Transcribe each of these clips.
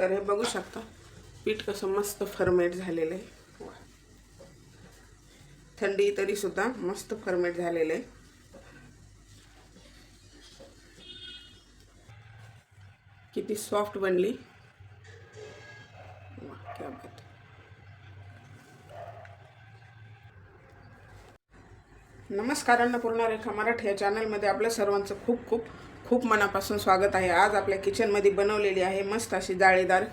तर हे बघू शकता. पीठ कसं मस्त फर्मेट झालेलं आहे. थंडी तरी सुद्धा मस्त फर्मेट झालेलं आहे. किती सॉफ्ट बनली. नमस्कार अन्नपूर्णा रेखा मराठी या चॅनलमध्ये आपल्या सर्वांचं खूप खूप खूप मनापासून स्वागत आहे. आज आपल्या किचनमध्ये बनवलेली आहे मस्त अशी जाळीदार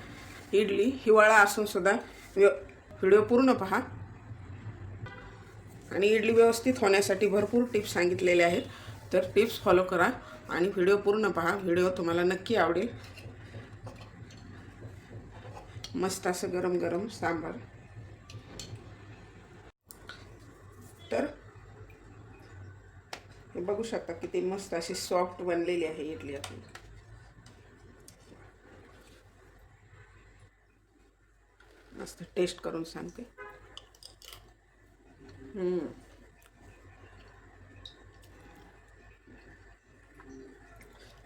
इडली हिवाळा असून सुद्धा. व्य व्हिडिओ पूर्ण पहा. आणि इडली व्यवस्थित होण्यासाठी भरपूर टिप्स सांगितलेले आहेत. तर टिप्स फॉलो करा आणि व्हिडिओ पूर्ण पहा. व्हिडिओ तुम्हाला नक्की आवडेल. मस्त असं गरम गरम सांबार तर हे बघू शकता किती मस्त अशी सॉफ्ट बनलेली आहे इडली आपली. मस्त टेस्ट करून सांगते. हम्म.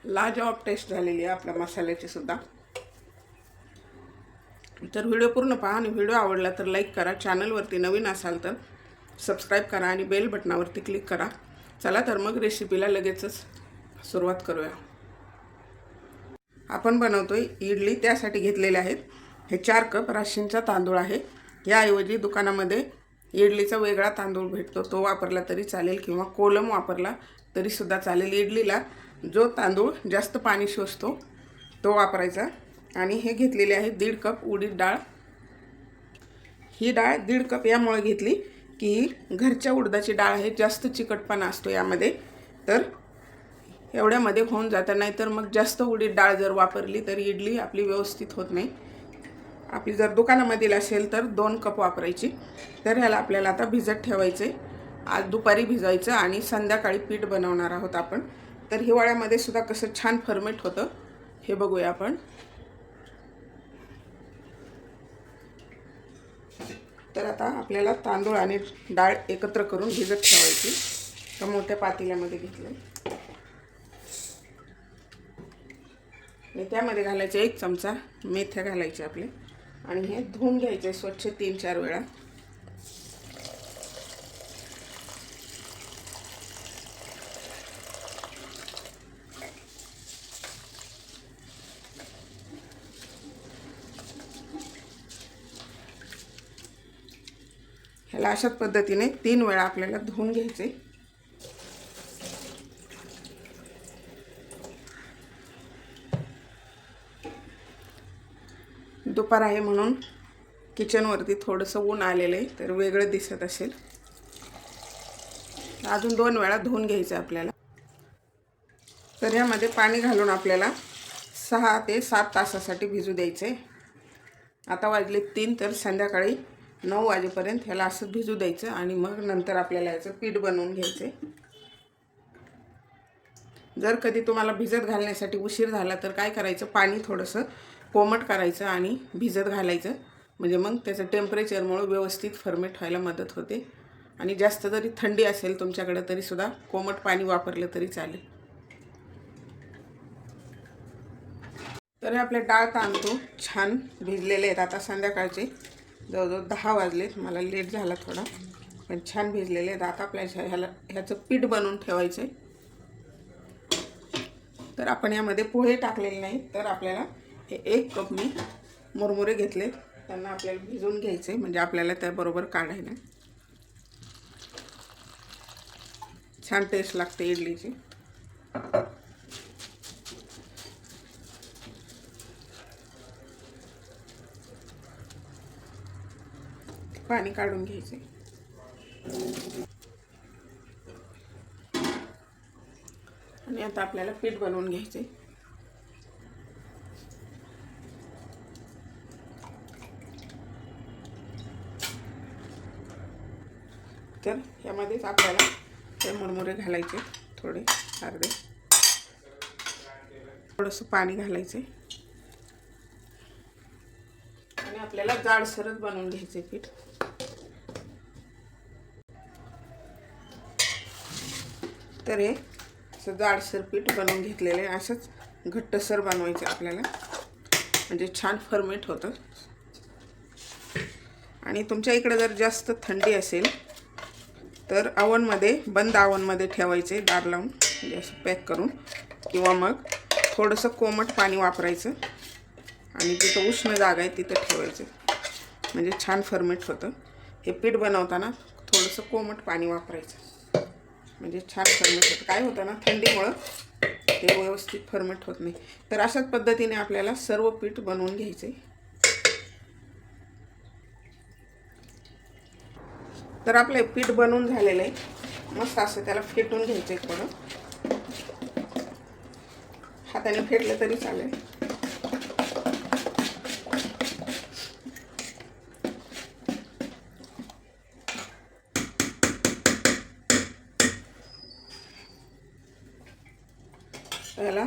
लाजवाब टेस्ट झालेली आहे आपल्या मसाल्याची सुद्धा. तर व्हिडिओ पूर्ण पहा आणि व्हिडिओ आवडला तर लाईक करा. चॅनलवरती नवीन असाल तर सबस्क्राईब करा आणि बेल बटनावरती क्लिक करा. चला तर मग रेसिपीला लगेचच सुरुवात करूया. आपण बनवतोय इडली त्यासाठी घेतलेले आहेत. हे चार कप राशींचा तांदूळ आहे. याऐवजी दुकानामध्ये इडलीचा वेगळा तांदूळ भेटतो. तो वापरला तरी चालेल किंवा कोलम वापरला तरीसुद्धा चालेल. इडलीला जो तांदूळ जास्त पाणी शोषतो तो वापरायचा. आणि हे घेतलेले आहे दीड कप उडीद डाळ. ही डाळ दीड कप यामुळे घेतली. की घरच्या उडदाची डाळ आहे जास्त चिकटपणा असतो यामध्ये. तर एवढ्यामध्ये होऊन जातं नाही तर मग जास्त उडीद डाळ जर वापरली तर इडली आपली व्यवस्थित होत नाही. आपली जर दुकानामधील असेल तर दोन कप वापरायची. तर ह्याला आपल्याला आता भिजत ठेवायचे आज दुपारी भिजायचं आणि संध्याकाळी पीठ बनवणार आहोत आपण. तर हिवाळ्यामध्ये सुद्धा कसं छान फर्मेट होतं हे बघूया आपण. तर आता आपल्याला तांदूळ आणि डाळ एकत्र करून भिजत ठेवायची. तर मोठ्या पातेल्यामध्ये घेतलं. आणि त्यामध्ये घालायचे एक चमचा मेथ्या घालायचे आपले. आणि हे धुवून घ्यायचे स्वच्छ तीन चार वेळा. अशाच पद्धतीने तीन वेळा आपल्याला धुवून घ्यायचे. दुपार आहे म्हणून किचनवरती थोडंसं ऊन आलेलं आहे तर वेगळं दिसत असेल. अजून दोन वेळा धुवून घ्यायचं आपल्याला. तर ह्यामध्ये पाणी घालून आपल्याला सहा ते सात तासासाठी भिजू द्यायचे आता वाजले तीन तर संध्याकाळी नऊ वाजेपर्यंत ह्याला असं भिजू द्यायचं आणि मग नंतर आपल्याला याचं पीठ बनवून घ्यायचं. जर कधी तुम्हाला भिजत घालण्यासाठी उशीर झाला तर काय करायचं? पाणी थोडंसं कोमट करायचं आणि भिजत घालायचं. म्हणजे मग त्याचं टेम्परेचरमुळं व्यवस्थित फर्मेट व्हायला मदत होते. आणि जास्त जरी थंडी असेल तुमच्याकडे तरीसुद्धा कोमट पाणी वापरलं तरी चालेल. तर हे आपले डाळ तांदूळ छान भिजलेले आहेत. आता संध्याकाळचे. जवळजवळ दहा वाजलेत. मला लेट झाला थोडा. पण छान भिजलेले आहेत. आता आपल्या ह्याला ह्याचं पीठ बनवून ठेवायचं आहे तर आपण यामध्ये पोहे टाकलेले नाहीत. तर आपल्याला हे एक कप मी मुरमुरे घेतले त्यांना आपल्याला भिजवून घ्यायचे म्हणजे आपल्याला त्याबरोबर काढायला. छान टेस्ट लागते इडलीची. पाणी काढून घ्यायचे. आणि आता आपल्याला पीठ बनवून घ्यायचे. तर यामध्येच आपल्याला ते मुरमुरे घालायचे थोडे अर्धे. थोडंसं पाणी घालायचे. आणि आपल्याला जाडसरच बनवून घ्यायचे पीठ. तर हे असं जाडसर पीठ बनवून घेतलेलं आहे असंच घट्टसर बनवायचं आपल्याला. म्हणजे छान फर्मेट होतं. आणि तुमच्या इकडे जर जास्त थंडी असेल तर अवनमध्ये बंद अवनमध्ये ठेवायचे दार लावून म्हणजे असं पॅक करून. किंवा मग थोडंसं कोमट पाणी वापरायचं. आणि तिथं उष्ण जागा आहे तिथं ठेवायचं. म्हणजे छान फर्मेट होतं. हे पीठ बनवताना थोडंसं कोमट पाणी वापरायचं. म्हणजे छान फर्मेट होतं. काय होतं ना थंडीमुळं हे व्यवस्थित फर्मेट होत नाही. तर अशाच पद्धतीने आपल्याला सर्व पीठ बनवून घ्यायचं. आहे तर आपलं पीठ बनवून झालेलं आहे. मस्त असं त्याला फेटून घ्यायचं आहे थोडं हाताने फेटलं तरी चालेल त्याला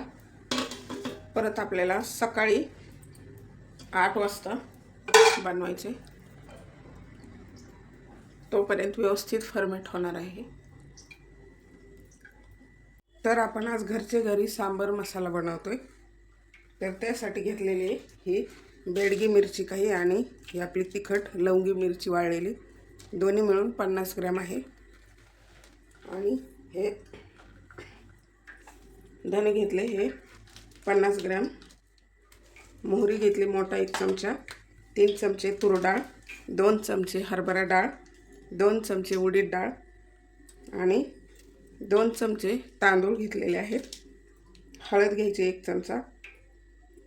परत आपल्याला सकाळी आठ वाजता बनवायचे. तोपर्यंत व्यवस्थित फर्मेट होणार आहे तर आपण आज घरचे घरी सांबर मसाला बनवतोय. तर त्यासाठी घेतलेली ही बेडगी मिरची काही आणि ही आपली तिखट लवंगी मिरची वाळलेली. दोन्ही मिळून पन्नास ग्रॅम आहे. आणि हे धने घेतले हे पन्नास ग्रॅम. मोहरी घेतली मोठा एक चमचा तीन चमचे तूर डाळ दोन चमचे हरभरा डाळ दोन चमचे उडीद डाळ आणि दोन चमचे तांदूळ घेतलेले आहेत. हळद घ्यायची एक चमचा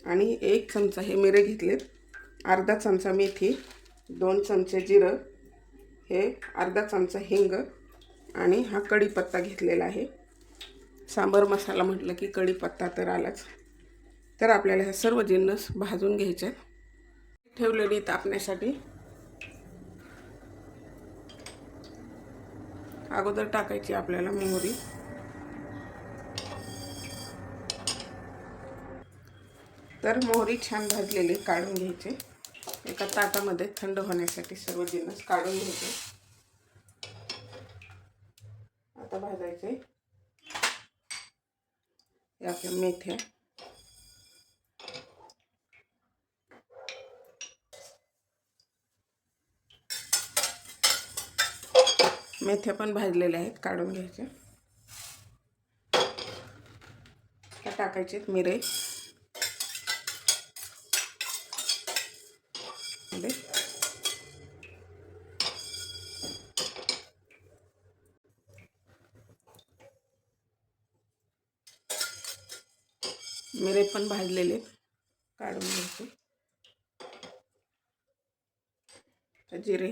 आणि एक चमचा हे मिरे घेतलेत. अर्धा चमचा मेथी दोन चमचे जिरं हे अर्धा चमचा हिंग आणि हा कढीपत्ता घेतलेला आहे. सांबर मसाला म्हटलं की कढीपत्ता तर आलाच. तर आपल्याला हे सर्व जिन्नस भाजून घ्यायचे ठेवलेली तापण्यासाठी. अगोदर टाकायची आपल्याला मोहरी. तर मोहरी छान भाजलेली काढून घ्यायचे. एका ताटामध्ये थंड होण्यासाठी सर्व जिन्नस काढून घ्यायचे. आता भाजायचे. हे आपल्या मेथ्या. मेथ्या पण भाजलेल्या आहेत काढून घ्यायच्या त्या टाकायचे मिरे. मिरे. पण भाजलेले काढून घ्यायचे. जिरे.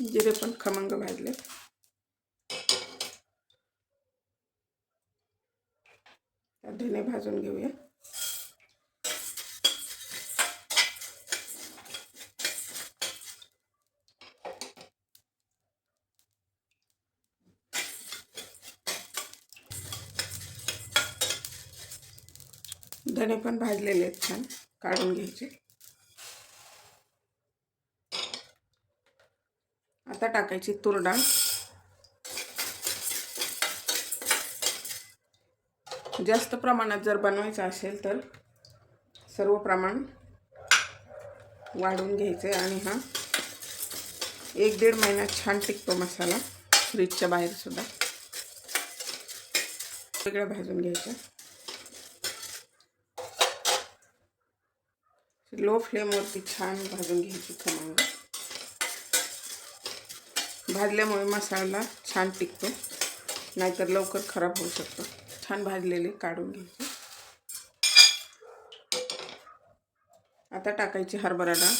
जिरे पण खमंग भाजले धने भाजून घेऊया धने पण भाजलेले छान काढून घ्यायचे आता टाकायची तूर डाळ जास्त प्रमाणात जर बनवायचं असेल तर सर्व प्रमाण वाढवून घ्यायचं आहे आणि हा एक दीड महिना छान टिकतो मसाला फ्रीजच्या बाहेरसुद्धा वेगळ्या भाजून घ्यायचं लो फ्लेमवरती छान भाजून घ्यायची खमंग. भाजल्यामुळे मसाला छान टिकतो. नाहीतर लवकर खराब होऊ शकतो. छान भाजलेले काढून घ्यायचे आता टाकायची हरभरा डाळ.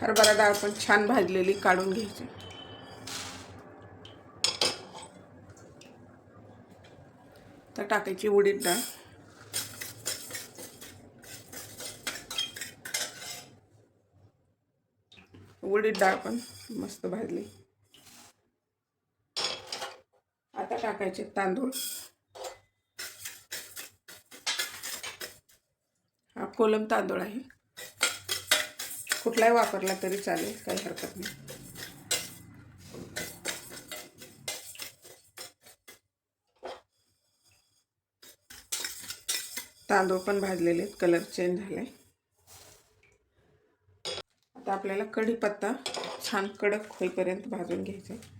हरभरा डाळ पण छान भाजलेली काढून घ्यायची. तर टाकायची उडीद डाळ. उडीद डाळ पण मस्त भाजली. आता टाकायचे तांदूळ. हा कोलम तांदूळ आहे. कुठलाही वापरला तरी चालेल काही हरकत नाही. तांदूळ पण भाजलेले आहेत कलर चेंज झाले आता आपल्याला कढीपत्ता छान कडक होईपर्यंत भाजून घ्यायचा आहे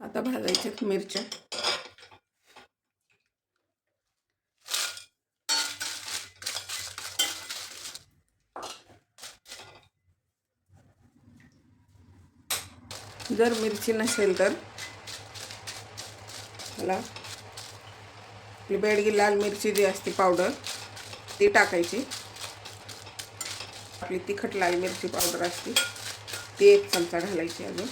आता भाजायच्यात मिरच्या जर मिरची नसेल तर. मला आपली बेडगी लाल मिरची जी असते पावडर ती टाकायची. आपली तिखट लाल मिरची पावडर असते ती एक चमचा घालायची अजून.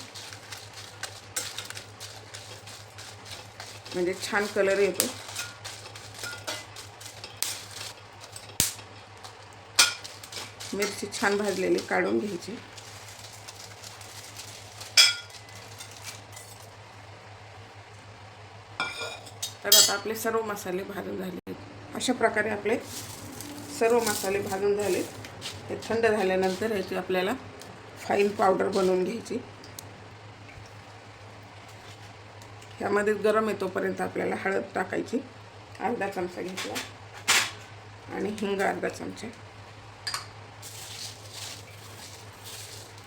म्हणजे छान कलर येतो. मिरची छान भाजलेली काढून घ्यायची. आपले सर्व मसाले भाजून झाले अशा प्रकारे आपले सर्व मसाले भाजून झाले हे थंड झाल्यानंतर ह्याची आपल्याला फाईन पावडर बनवून घ्यायची. ह्यामध्ये गरम येतोपर्यंत आपल्याला हळद टाकायची. अर्धा चमचा घेतला. आणि हिंग अर्धा चमचा.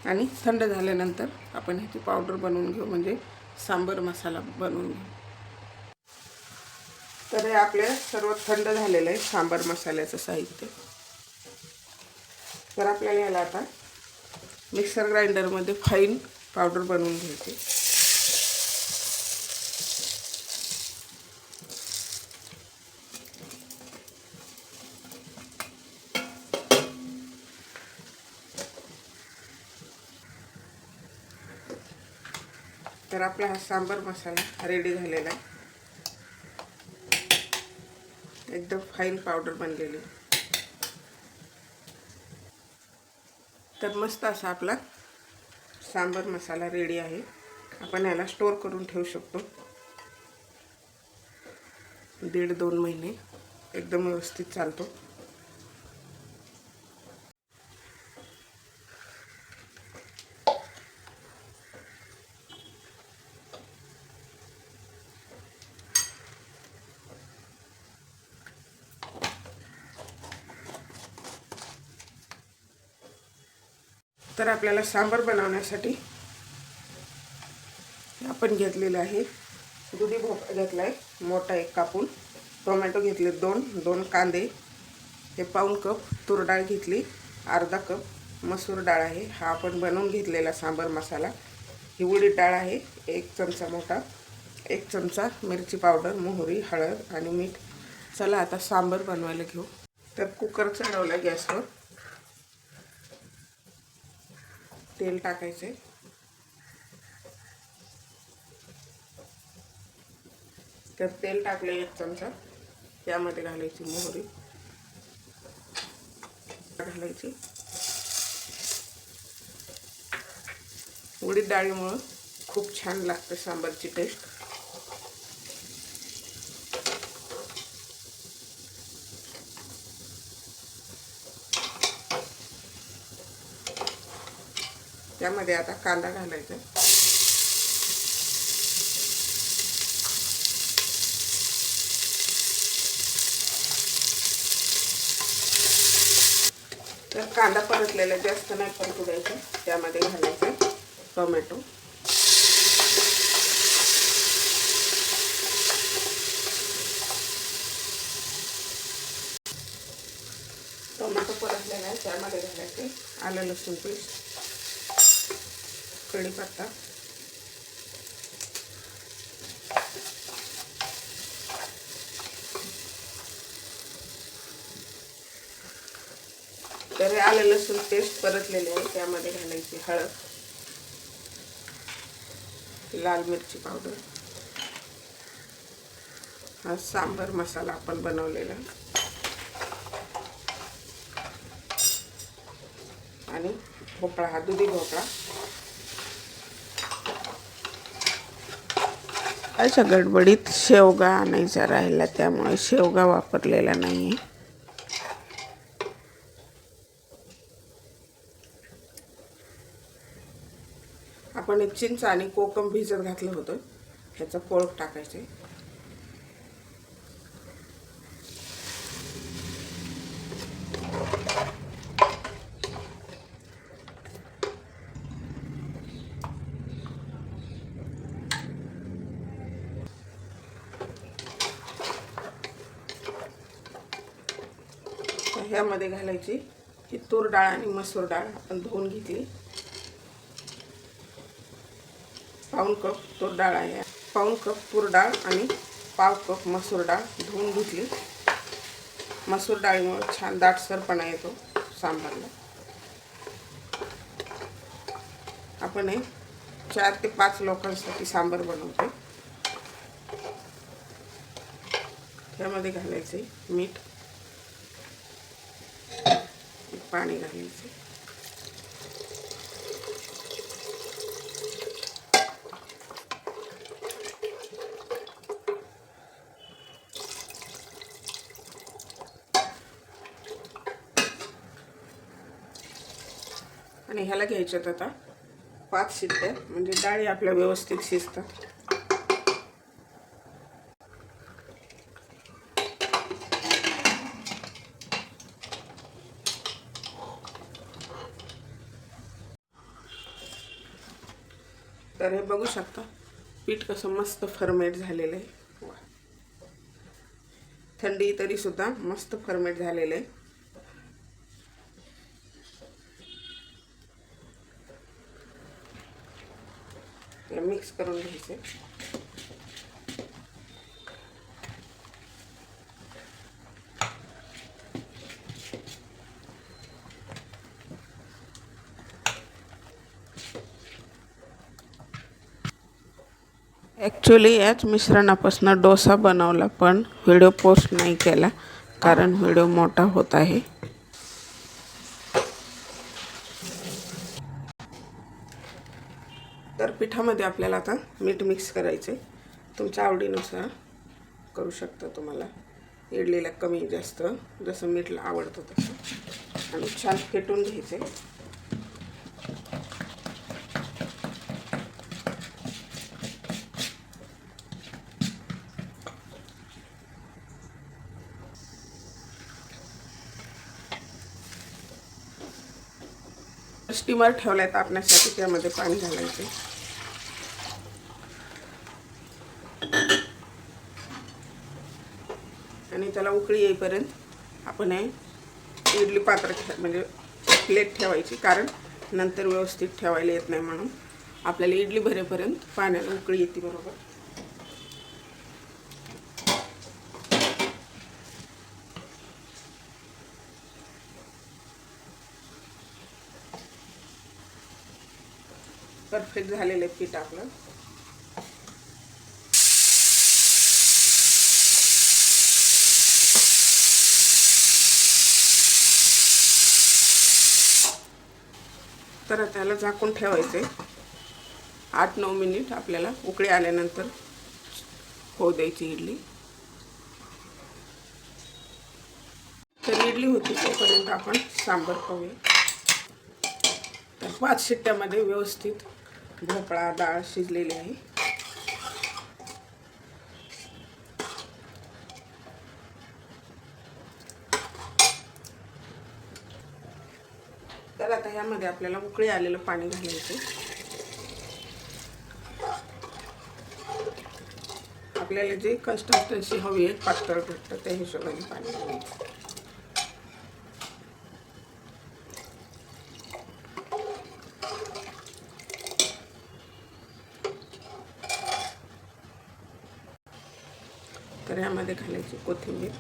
आणि थंड झाल्यानंतर आपण ह्याची पावडर बनवून घेऊ. म्हणजे सांबर मसाला बनवून घेऊ. तर हे आपले सर्व थंड झालेलं आहे सांबर मसाल्याचं साहित्य. तर आपल्याला याला आता मिक्सर ग्राइंडरमध्ये फाईन पावडर बनवून घ्यायची. तर आपला हा सांबर मसाला रेडी झालेला आहे. एकदम फाईन पावडर बनलेली. तर मस्त असा आपला सांबर मसाला रेडी आहे. आपण याला स्टोर करून ठेवू शकतो. दीड दोन महिने. एकदम व्यवस्थित चालतो. तर आपल्याला सांबर बनवण्यासाठी आपण घेतलेलं आहे. दुधी भोपळा घेतला आहे मोठा एक कापून. टोमॅटो घेतले दोन दोन कांदे. हे पाऊण कप तूर डाळ घेतली अर्धा कप मसूर डाळ आहे. हा आपण बनवून घेतलेला सांबर मसाला. ही उडीद डाळ आहे एक चमचा मोठा एक चमचा मिरची पावडर मोहरी हळद आणि मीठ. चला आता सांबर बनवायला घेऊ. तर कुकर चढवला गॅसवर. तेल टाकायचे. तर तेल टाकले एक चमचा. त्यामध्ये घालायची मोहरी. घालायची. उडीद डाळीमुळं खूप छान लागते सांबारची टेस्ट त्यामध्ये आता कांदा घालायचा. तर कांदा परतलेला जास्त नाही परतुडायचा. त्यामध्ये घालायचं टोमॅटो. टोमॅटो परतलेला आहे त्यामध्ये घालायचे आलं लसूण पेस्ट. कढीपत्ता तर आलं लसूण पेस्ट परतलेले आहे त्यामध्ये घालायची हळद लाल मिरची पावडर हा सांबर मसाला आपण बनवलेला. आणि भोपळा हा दुधी भोपळा. अशा गडबडीत शेवगा आणायचा राहिला त्यामुळे शेवगा वापरलेला नाही आहे आपण एक चिंच आणि कोकम भिजत घातलं होतं. ह्याचं पोळक टाकायचं आहे. ह्यामध्ये घालायची ही तूर डाळ आणि मसूर डाळ आपण धुवून घेतली. पाऊन कप तूर डाळ आहे. पाऊन कप तूर डाळ आणि पाव कप मसूर डाळ धुवून घेतली. मसूर डाळीमुळे छान दाटसरपणा येतो सांबारला. आपण हे चार ते पाच लोकांसाठी सांबार बनवतो त्यामध्ये घालायचे मीठ. पाणी घालायचं आणि ह्याला घ्यायच्यात आता पाच शिट्ट्या म्हणजे डाळी आपल्या व्यवस्थित शिजतात. तर हे बघू शकता पीठ कसं मस्त फर्मेट झालेलं आहे. वा. थंडी तरी सुद्धा मस्त फर्मेट झालेलं आहे. मिक्स करून घ्यायचे ॲक्च्युली याच मिश्रणापासून डोसा बनवला पण व्हिडिओ पोस्ट नाही केला कारण व्हिडिओ मोठा होत आहे. तर पिठामध्ये आपल्याला आता मीठ मिक्स करायचे तुमच्या आवडीनुसार करू शकता तुम्हाला. इडलीला कमी जास्त जसं मीठला आवडतं तसं. आणि छान फेटून घ्यायचे कुंभार ठेवला आहे तापण्यासाठी त्यामध्ये पाणी घालायचे. आणि त्याला उकळी येईपर्यंत आपण हे इडली पात्र म्हणजे प्लेट ठेवायची कारण नंतर व्यवस्थित ठेवायला येत नाही म्हणून. आपल्याला इडली भरेपर्यंत पाण्याला उकळी येते बरोबर. परफेक्ट झालेलं आहे पीठ आपलं. तर त्याला झाकून ठेवायचे. आठ नऊ मिनिट आपल्याला उकळी आल्यानंतर होऊ द्यायची इडली. तर इडली होती तोपर्यंत आपण सांबर पाहूया तर पाच शिट्ट्यामध्ये व्यवस्थित भोपळा डाळ शिजलेली आहे. तर आता ह्यामध्ये आपल्याला उकळी आलेलं पाणी घालायचं. आपल्याला जे कन्स्टन्सी हवी आहे पातळ घट्ट त्या हिशोबाने पाणी घालायचं. तर यामध्ये घालायची कोथिंबीर.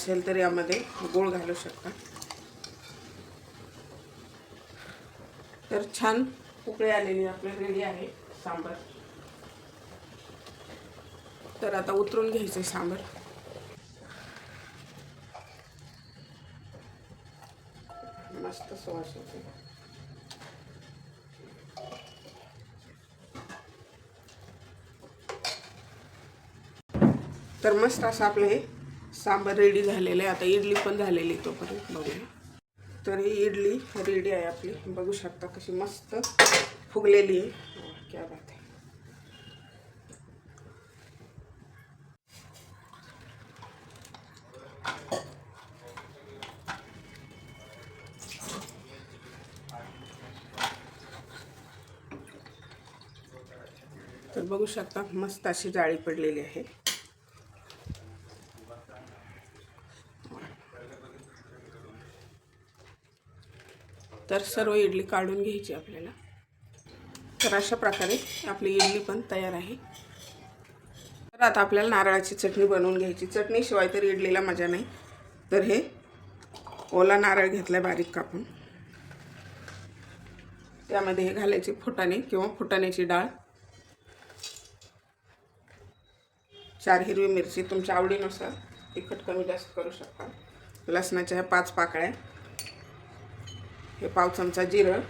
असेल तर यामध्ये गूळ घालू शकता. तर छान उकळी आलेली आपली रेडी आहे सांबार. तर आता उतरून घ्यायचं सांबर. मस्त होते तर मस्त असं आपलं हे सांबार रेडी झालेलं आहे. आता इडली पण झालेली आहे तोपर्यंत बघूया. तर ही इडली रेडी आहे आपली. बघू शकता कशी मस्त फुगलेली आहे. क्या बात आहे. बघू शकता मस्त अशी जाळी पडलेली आहे. तर सर्व इडली काढून घ्यायची आपल्याला. तर अशा प्रकारे आपली इडली पण तयार आहे. तर आता आपल्याला नारळाची चटणी बनवून घ्यायची. चटणीशिवाय तर इडलीला मजा नाही. तर हे ओला नारळ घेतला बारीक कापून. त्यामध्ये हे घालायचे फुटाणे किंवा फुटाण्याची डाळ. चार हिरवी मिरची तुमच्या आवडीनुसार तिखट कमी जास्त करू शकता. लसणाच्या ह्या पाच पाकळ्या. हे पाव चमचा जिरं.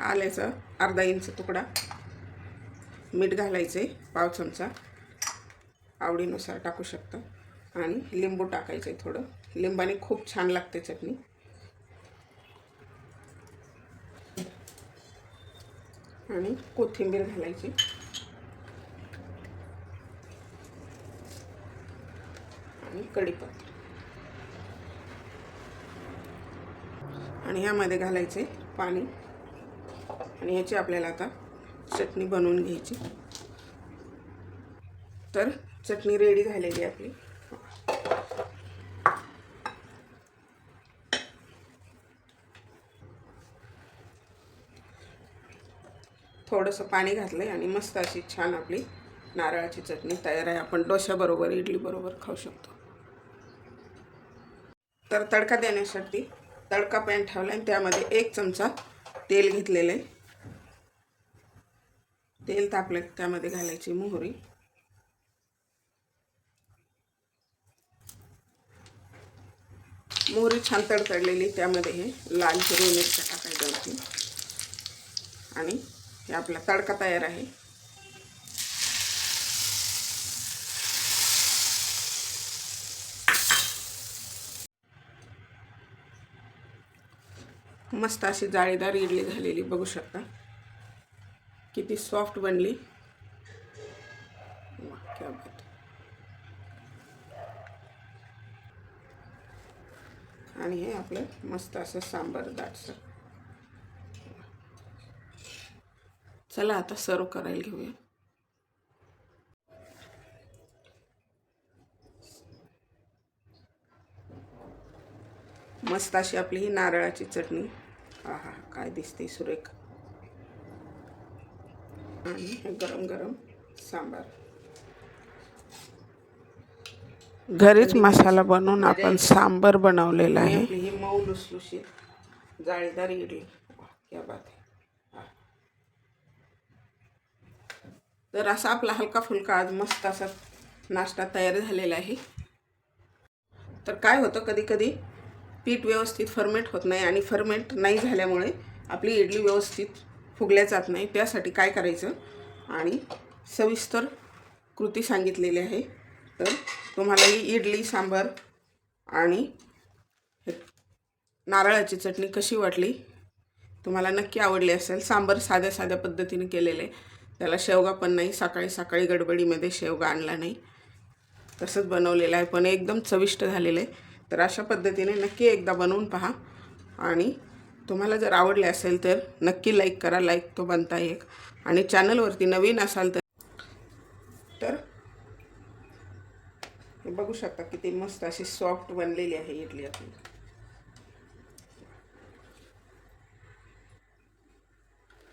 आल्याचं अर्धा इंच तुकडा. मीठ घालायचे पाव चमचा. आवडीनुसार टाकू शकता. आणि लिंबू टाकायचं आहे थोडं. लिंबाने खूप छान लागते चटणी. आणि कोथिंबीर घालायची. आणि कढीपत्ता. आणि ह्यामध्ये घालायचे पाणी. आणि ह्याची आपल्याला आता चटणी बनवून घ्यायची. तर चटणी रेडी झालेली आहे आपली. थोडंसं पाणी घातलं आहे आणि मस्त अशी छान आपली नारळाची चटणी तयार आहे. आपण डोश्याबरोबर इडलीबरोबर खाऊ शकतो. तर तडका देण्यासाठी तडका पॅन ठेवला आणि त्यामध्ये एक चमचा तेल घेतलेलं आहे. तेल तापलं त्यामध्ये घालायची मोहरी. मोहरी छान तडतडलेली त्यामध्ये हे लाल हिरवी मिरच्या टाकायच्या होती आणि हे आपला तडका तयार आहे. मस्त अशी जाळीदार इडली झालेली बघू शकता. किती सॉफ्ट बनली. आणि हे आपलं मस्त असं सांबार दाटसर चला आता सर्व करायला घेऊया. मस्त अशी आपली ही नारळाची चटणी. हा हा काय दिसते सुरेख? आणि हे गरम गरम सांबार. घरीच मसाला बनवून आपण सांबर बनवलेला आहे. ही मऊ लुसलुशीत जाळीदार इडली. क्या बात आहे. तर असा आपला हलका फुलका आज मस्त असा नाश्ता तयार झालेला आहे. तर काय होतं कधी कधी पीठ व्यवस्थित फर्मेंट होत नाही आणि फर्मेंट नाही झाल्यामुळे आपली इडली व्यवस्थित फुगल्या जात नाही. त्यासाठी काय करायचं? आणि सविस्तर कृती सांगितलेली आहे. तर तुम्हाला ही इडली सांबार आणि नारळाची चटणी कशी वाटली? तुम्हाला नक्की आवडली असेल. सांबार साध्या साध्या पद्धतीने केलेले. त्याला शेवगा पण नाही. सकाळी सकाळी गडबडीमध्ये शेवगा आणला नाही. तसंच बनवलेलं आहे. पण एकदम चविष्ट झालेलं आहे. तर अशा पद्धतीने नक्की एकदा बनवून पहा. आणि तुम्हाला जर आवडले असेल तर नक्की लाईक करा. लाईक तो बनता एक. आणि चॅनलवरती नवीन असाल तर तर बघू शकता किती मस्त अशी सॉफ्ट बनलेली आहे इडली आपली.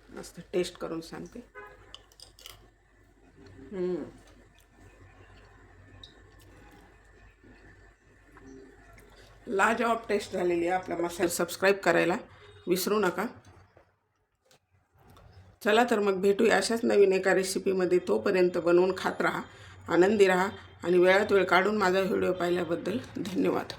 मस्त टेस्ट करून सांगते. लाजवाब टेस्ट झालेली आहे आपला मसाला सबस्क्राईब करायला विसरू नका. चला तर मग भेटूया अशाच नवीन एका रेसिपीमध्ये तोपर्यंत बनवून खात राहा आनंदी राहा आणि वेळात वेळ काढून माझा व्हिडिओ पाहिल्याबद्दल धन्यवाद.